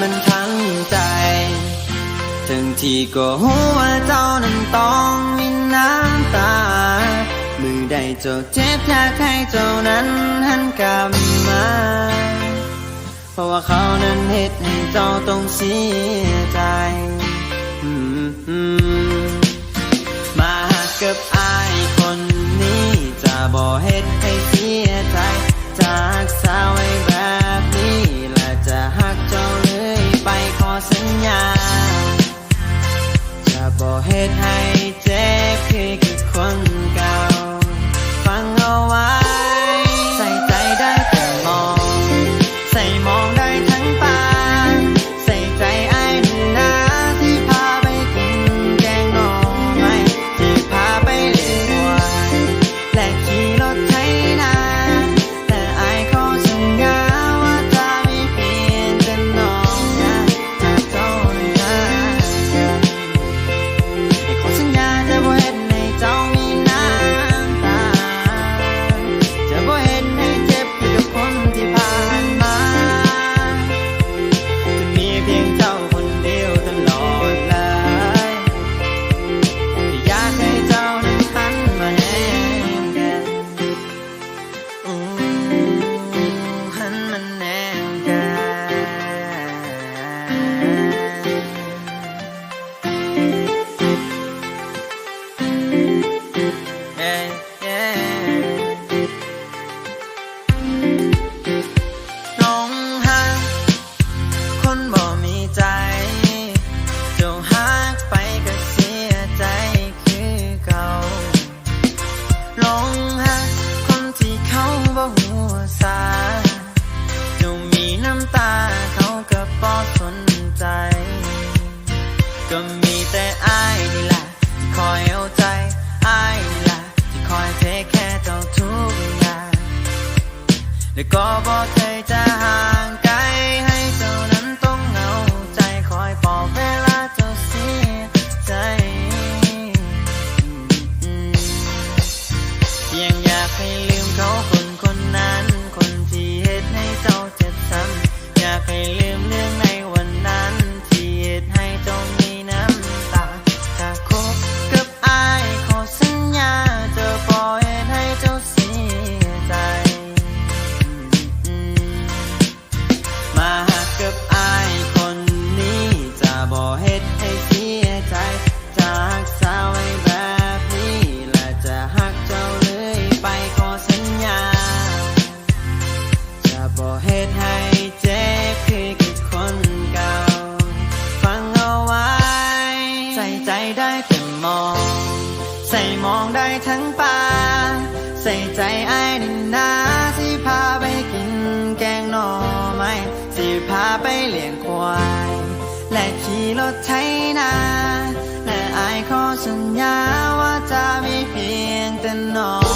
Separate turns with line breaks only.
มันทั้งใจ ทั้งที่ก็หัวเจ้านั้นต้องมีน้ำตา มือใดเจ้าเจ็บอยากให้เจ้านั้นหันกลับมา เพราะว่าเขานั้นเหตุให้เจ้าต้องเสียใจ บ่เฮ็ดให้ ก็บอกใจใจ บ่เหตุให้เจ็บคืกับคนเก่า ฟังเอาไว้ ใส่ใจได้แต่มอง ใส่มองได้ทั้งป่า ใส่ใจไอ้นินนาสิพาไปกินแกงน่อไม้สิพาไปเลี้ยงควาย และขี่รถไถนาและไอ้ขอสัญญาว่าจะไม่เพียงแต่นอน